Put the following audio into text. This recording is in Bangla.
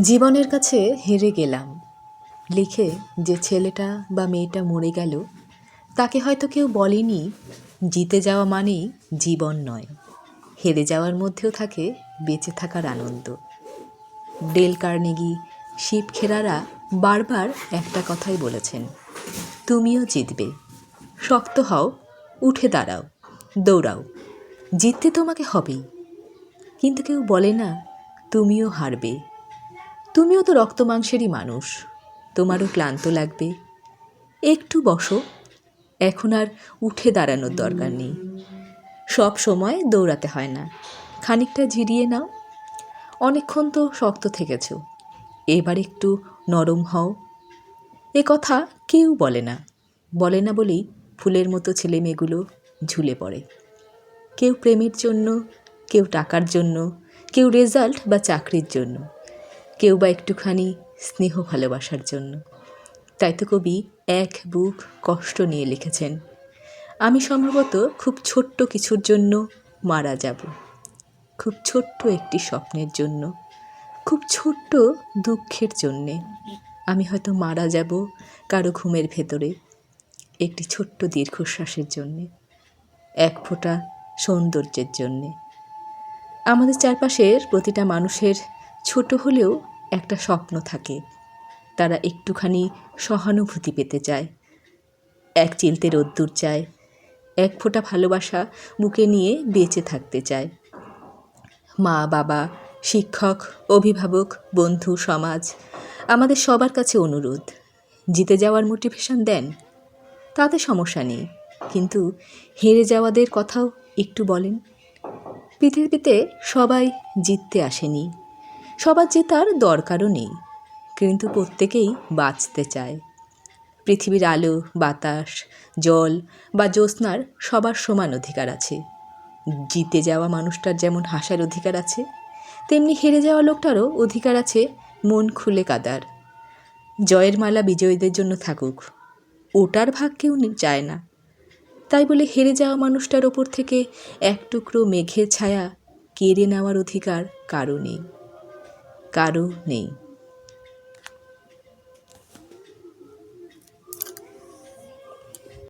জীবনের কাছে হেরে গেলাম। লিখে যে ছেলেটা বা মেয়েটা মরে গেল, তাকে হয়তো কেউ বলেনি, জিতে যাওয়া মানেই জীবন নয়। হেরে যাওয়ার মধ্যেও থাকে বেঁচে থাকার আনন্দ। ডেল কার্নেগি, শিব খেরারা বারবার একটা কথাই বলেছেন, তুমিও জিতবে। শক্ত হও, উঠে দাঁড়াও, দৌড়াও। জিততে তোমাকে হবেই। কিন্তু কেউ বলে না, তুমিও হারবে। তুমিও তো রক্ত মাংসেরই মানুষ। তোমারও ক্লান্ত লাগবে। একটু বসো। এখন আর উঠে দাঁড়ানোর দরকার নেই। সব সময় দৌড়াতে হয় না। খানিকটা ঝিরিয়ে নাও। অনেকক্ষণ তো শক্ত থেকেছ। এবার একটু নরম হও। এ কথা কেউ বলে না। বলে না বলেই ফুলের মতো ছেলে মেয়েগুলো ঝুলে পড়ে। কেউ প্রেমের জন্য, কেউ টাকার জন্য, কেউ রেজাল্ট বা চাকরির জন্য। কেউ বা একটুখানি স্নেহ ভালোবাসার জন্য। তাই তো কবি এক বুক কষ্ট নিয়ে লিখেছেন, আমি সম্ভবত খুব ছোট্ট কিছুর জন্য মারা যাব। খুব ছোট্ট একটি স্বপ্নের জন্য, খুব ছোট্ট দুঃখের জন্যে। আমি হয়তো মারা যাব কারও ঘুমের ভেতরে, একটি ছোট্ট দীর্ঘশ্বাসের জন্যে, এক ফোঁটা সৌন্দর্যের জন্যে। আমাদের চারপাশের প্রতিটা মানুষের ছোট হলেও একটা স্বপ্ন থাকে। তারা একটুখানি সহানুভূতি পেতে চায়। এক চিলতে রোদ্দুর চায়। এক ফোঁটা ভালোবাসা বুকে নিয়ে বেঁচে থাকতে চায়। মা, বাবা, শিক্ষক, অভিভাবক, বন্ধু, সমাজ, আমাদের সবার কাছে অনুরোধ। জিতে যাওয়ার মোটিভেশন দেন। তাতে সমস্যা নেই। কিন্তু হেরে যাওয়াদের কথাও একটু বলেন। পৃথিবীতে সবাই জিততে আসেনি। সবার জেতার দরকারও নেই, কিন্তু প্রত্যেকেই বাঁচতে চায়। পৃথিবীর আলো, বাতাস, জল বা জ্যোৎস্নার সবার সমান অধিকার আছে। জিতে যাওয়া মানুষটার যেমন হাসার অধিকার আছে, তেমনি হেরে যাওয়া লোকটারও অধিকার আছে মন খুলে কাদার। জয়ের মালা বিজয়ীদের জন্য থাকুক, ওটার ভাগ কেউ চায় না। তাই বলে হেরে যাওয়া মানুষটার ওপর থেকে এক টুকরো মেঘের ছায়া কেড়ে নেওয়ার অধিকার কারও নেই। কারও নেই।